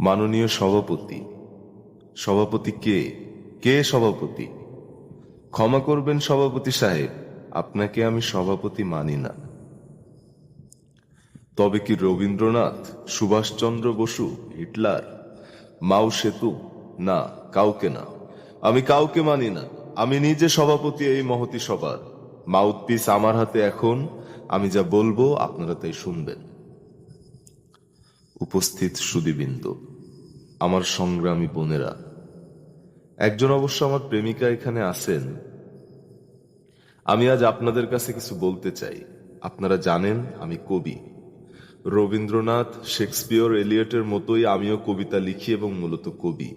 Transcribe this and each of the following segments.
মাননীয় সভাপতি। সভাপতি কে? কে সভাপতি? ক্ষমা করবেন সভাপতি সাহেব, আপনাকে আমি সভাপতি মানি না। তবে কি রবীন্দ্রনাথ, সুভাষচন্দ্র বসু, হিটলার, মাও সেতু? না, কাউকে না। আমি কাউকে মানি না। আমি নিজে সভাপতি এই মহতি সভার। মাউথপিস আমার হাতে এখন। আমি যা বলব আপনারা তাই শুনবেন। উপস্থিত সুদীবৃন্দ। আমার সংগ্রামী বোনেরা, একজন অবশ্য আমার প্রেমিকা এখানে আছেন। আমি আজ আপনাদের কাছে কিছু বলতে চাই। আপনারা জানেন আমি কবি। রবীন্দ্রনাথ, শেক্সপিয়র, এলিয়টের মতোই আমিও কবিতা লিখি এবং মূলত কবি।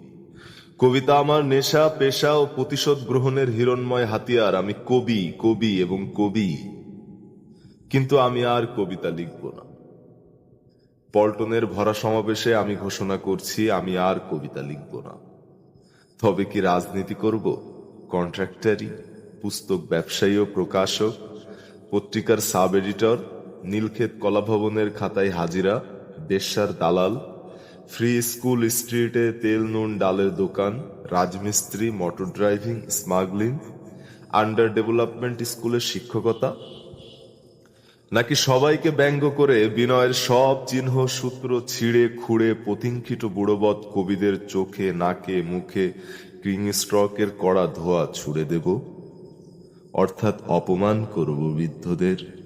কবিতা আমার নেশা, পেশা ও প্রতিশোধ গ্রহণের হিরণময় হাতিয়ার। আমি কবি কবি এবং কবি। কিন্তু আমি আর কবিতা লিখব না। পল্টনের ভরা সমাবেশে আমি ঘোষণা করছি, আমি আর কবিতা লিখব না। তবে কি রাজনীতি করব? কন্ট্রাক্টারি, পুস্তক ব্যবসায়ী ও প্রকাশক, পত্রিকার সাব এডিটর, নীলক্ষেত কলাভবনের খাতায় হাজিরা, বেশ্যার দালাল, ফ্রি স্কুল স্ট্রিটে তেল, নুন, ডালের দোকান, রাজমিস্ত্রি, motor driving, smuggling under development স্কুলের শিক্ষকতা নাকি সবাইকে ব্যঙ্গ করে বিনয়ের সব চিহ্ন সূত্র ছিঁড়ে খুঁড়ে পথিঙ্কিত বুড়োবৎ কবিদের চোখে, নাকে, মুখে ক্রিং স্ট্রকের কড়া ধোয়া ছুড়ে দেব? অর্থাৎ অপমান করব বৃদ্ধদের।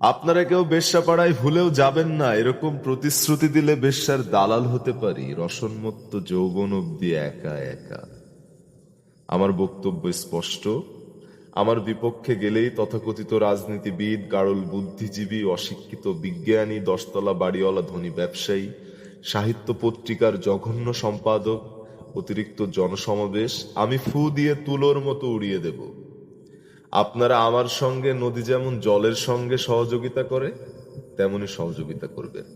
আপনারা কেউ বেশ্যাপাড়ায় ভুলেও যাবেন না, এরকম প্রতিশ্রুতি দিলে বেশ্যার দালাল হতে পারি, রসনমত্ত যৌবন অব্দি একা একা। আমার বক্তব্য স্পষ্ট। আমার বিপক্ষে গেলেই তথাকথিত রাজনীতিবিদ গাড়ল বুদ্ধিজীবী, অশিক্ষিত বিজ্ঞানী, দশতলা বাড়িওয়ালা ধনী ব্যবসায়ী, সাহিত্য পত্রিকার জঘন্য সম্পাদক, অতিরিক্ত জনসমাবেশ, আমি ফু দিয়ে তুলোর মতো উড়িয়ে দেব। আপনারা আমার সঙ্গে নদী যেমন জলের সঙ্গে সহযোগিতা করে, তেমনি সহযোগিতা করবেন।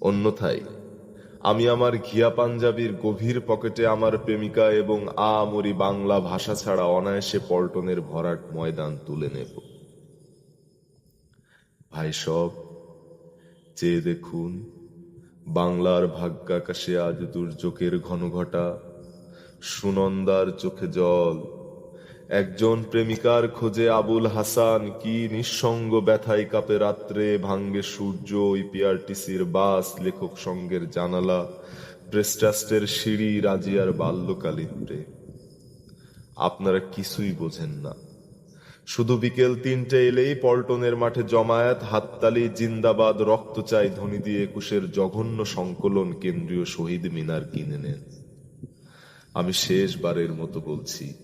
অন্যথায় আমি আমার ঘিয়া পাঞ্জাবির গভীর পকেটে আমার প্রেমিকা এবং আ মরি বাংলা ভাষা ছাড়া অনায়াসে পল্টনের ভরাট ময়দান তুলে নেব। ভাই সব, চেয়ে দেখুন, বাংলার ভাগ্যাকাশে আজ দুর্যোগের ঘন ঘটা সুনন্দার চোখে জল একজন প্রেমিকার খোঁজে আবুল হাসান কি নিঃসঙ্গ ব্যথায় কাপে রাত্রে ভাঙ্গে সূর্য ইপিআরটিসির বাস, লেখক সঙ্গের জানালা প্রেস্টাস্টের সিঁড়ি, রাজিয়ার বাল্যকালীন প্রেম। আপনারা কিছুই বোঝেন না। শুধু বিকেল তিনটে এলেই পল্টনের মাঠে জমায়েত, হাততালি, জিন্দাবাদ, রক্ত চাই ধ্বনি দিয়ে একুশের জঘন্য সংকলন কেন্দ্রীয় শহীদ মিনার কিনে নেন। আমি শেষবারের মতো বলছি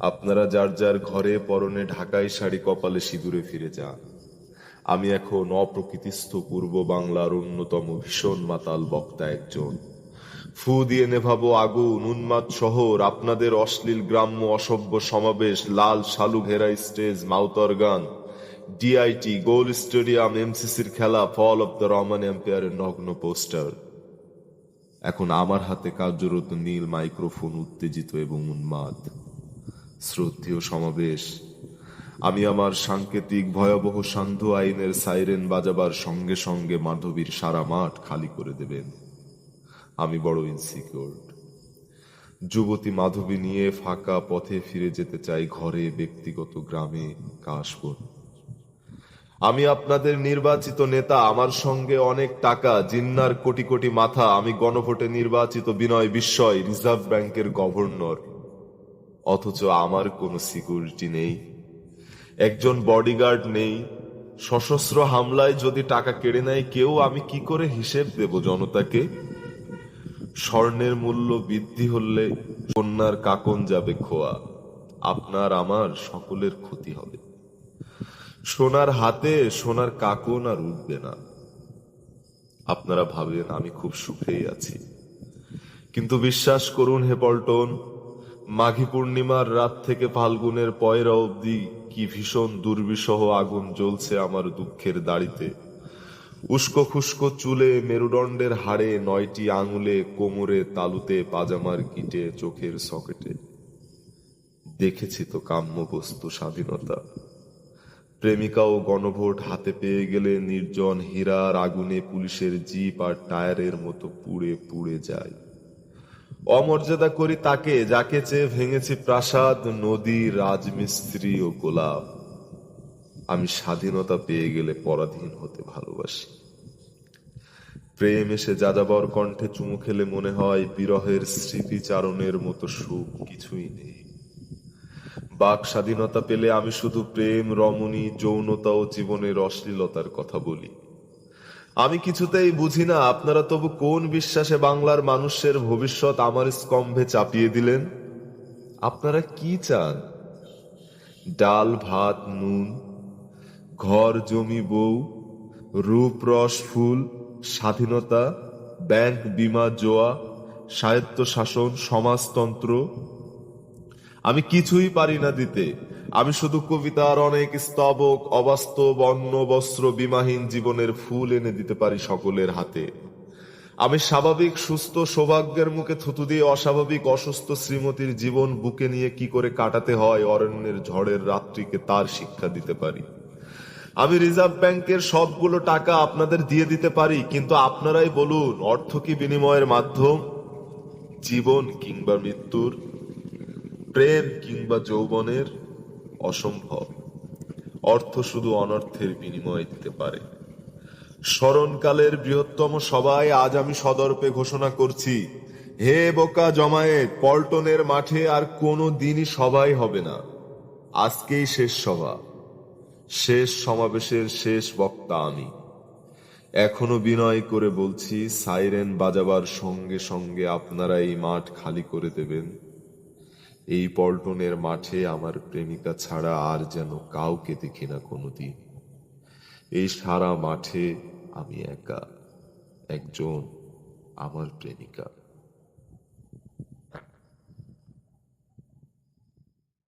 আপনারা যার যার ঘরে পরনে ঢাকায় শাড়ি কপালে সিঁদুরে ফিরে যান। আমি এখন অপ্রকৃতিস্থ পূর্ব বাংলার অন্যতম ভীষণ মাতাল বক্তা একজন। ফু দিয়ে নেভাবো আগুন, উন্মাদ শহর, আপনাদের অশ্লীল গ্রাম্য অসভ্য সমাবেশ, লাল শালু ঘেরা স্টেজ, মাউতর গান ডিআইটি গোল স্টেডিয়াম এমসিসির খেলা, ফল অব দ্য রমান এম্পায়ারের নগ্ন পোস্টার। এখন আমার হাতে কার্যরত নীল মাইক্রোফোন, উত্তেজিত এবং উন্মাদ। শ্রদ্ধেয় সমাবেশ। আমি আমার সাংকেতিক ভয়াবহ সান্ধ্য আইনের সাইরেন বাজাবার সঙ্গে সঙ্গে মাধবীর সারা মাঠ খালি করে দেবেন। আমি বড় ইনসিকিউর যুবতী মাধবী নিয়ে ফাঁকা পথে ফিরে যেতে চাই ঘরে ব্যক্তিগত গ্রামে কাশবন। আমি আপনাদের নির্বাচিত নেতা, আমার সঙ্গে অনেক টাকা, জিন্নার কোটি কোটি মাথা, আমি গণভোটে নির্বাচিত বিনয় বিস্ময় রিজার্ভ ব্যাংকের গভর্নর। অথচ আমার কোনো সিকিউরিটি নেই। একজন বডিগার্ড নেই। সশস্ত্র হামলায় যদি টাকা কেড়ে নেয়, কেউ আমি কি করে হিসেব দেব জনতাকে? স্বর্ণের মূল্য বৃদ্ধি হলে কন্যার কাকন যাবে খোয়া। আপনার আমার সকলের ক্ষতি হবে। সোনার হাতে সোনার কাকন আর উঠবে না। আপনারা ভাবেন আমি খুব সুখেই আছি। কিন্তু বিশ্বাস করুন হে পল্টন মাঘী পূর্ণিমার রাত থেকে ফাল্গুনের পয়রা অবধি কি ভীষণ দুর্বিষহ আগুন জ্বলছে আমার দুঃখের দাড়িতে। উস্কো খুস্কো চুলে মেরুদণ্ডের হাড়ে নয়টি আঙুলে কোমরে তালুতে পাজামার কিটে চোখের সকেটে। দেখেছি তো কাম্য বস্তু স্বাধীনতা। প্রেমিকা ও গণভোট হাতে পেয়ে গেলে নির্জন হীরার আগুনে পুলিশের জিপ আর টায়ারের মতো পুড়ে পুড়ে যায়। অমর্যাদা করি তাকে, যাকে চেয়ে ভেঙেছি প্রাসাদ, নদী, রাজমিস্ত্রি ও গোলাপ। আমি স্বাধীনতা পেয়ে গেলে পরাধীন হতে ভালোবাসি। প্রেম এসে যাযাবর কণ্ঠে চুমু খেলে মনে হয় বিরহের স্মৃতিচারণের মতো সুখ কিছুই নেই। বাক স্বাধীনতা পেলে আমি শুধু প্রেম, রমণী, যৌনতা ও জীবনের অশ্লীলতার কথা বলি। আমি কিছুতেই বুঝি না, আপনারা তবু কোন বিশ্বাসে বাংলার মানুষের ভবিষ্যৎ আমার স্তম্ভে চাপিয়ে দিলেন? আপনারা কি চান? ডাল, ভাত, নুন, ঘর, জমি, বউ, রূপ, রস, ফুল, স্বাধীনতা, ব্যাংক, বিমা, জোয়া স্বায়ত্ত শাসন সমাজতন্ত্র। আমি কিছুই পারি না দিতে। আমি শুধু কবিতার অনেক স্তবক, অবাস্তব অন্ন বস্ত্র, বিমাহীন জীবনের ফুল এনে দিতে পারি সকলের হাতে। আমি স্বাভাবিক, সুস্থ, সৌভাগ্যের মুখে থুতু দিয়ে অস্বাভাবিক, অসুস্থ শ্রীমতীর জীবন বুকে নিয়ে কি করে কাটাতে হয় অরণ্যের ঝড়ের রাত্রিকে তার শিক্ষা দিতে পারি। আমি রিজার্ভ ব্যাংকের সবগুলো টাকা আপনাদের দিয়ে দিতে পারি, কিন্তু আপনারাই বলুন, অর্থ কি বিনিময়ের মাধ্যম? জীবন কিংবা মৃত্যুর, প্রেম কিংবা যৌবনের? অসম্ভব। অর্থ শুধু অনর্থের বিনিময় দিতে পারে। স্মরণকালের বৃহত্তম সভায় আজ আমি সদর্পে ঘোষণা করছি, হে বোকা জমায়েত, পল্টনের মাঠে আর কোনো দিনই সভাই হবে না। আজকেই শেষ সভা। শেষ সমাবেশের শেষ বক্তা আমি। এখনও বিনয় করে বলছি, সাইরেন বাজাবার সঙ্গে সঙ্গে আপনারা এই মাঠ খালি করে দেবেন। এই পল্টনের মাঠে আমার প্রেমিকা ছাড়া আর যেন কাউকে দেখি না কোনোদিন। এই সারা মাঠে আমি একা, একজন আমার প্রেমিকা।